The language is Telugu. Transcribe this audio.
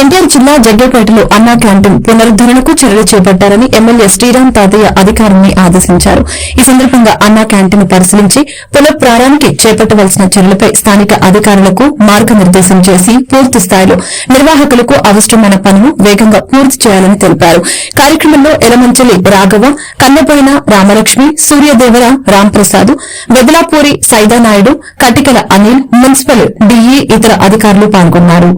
ఎన్టీఆర్ జిల్లా జగ్గేపేటలో అన్నా క్యాంటీన్ పునరుద్దరణకు చర్యలు చేపట్టారని ఎమ్మెల్యే శ్రీరామ్ తాతయ్య అధికారుల్ని ఆదేశించారు. ఈ సందర్భంగా అన్నా క్యాంటీన్ పరిశీలించి పునఃప్రారానికి చేపట్టవలసిన చర్యలపై స్థానిక అధికారులకు మార్గనిర్దేశం చేసి పూర్తి స్థాయిలో నిర్వాహకులకు అవసరమైన పనులు వేగంగా పూర్తి చేయాలని తెలిపారు. కార్యక్రమంలో ఎలమంచలి రాఘవ కన్నపోయిన రామలక్ష్మి సూర్యదేవర రాంప్రసాద్ వెదలాపూరి సైదానాయుడు కటికల అనిల్ మున్సిపల్ డీఈ ఇతర అధికారులు పాల్గొన్నారు.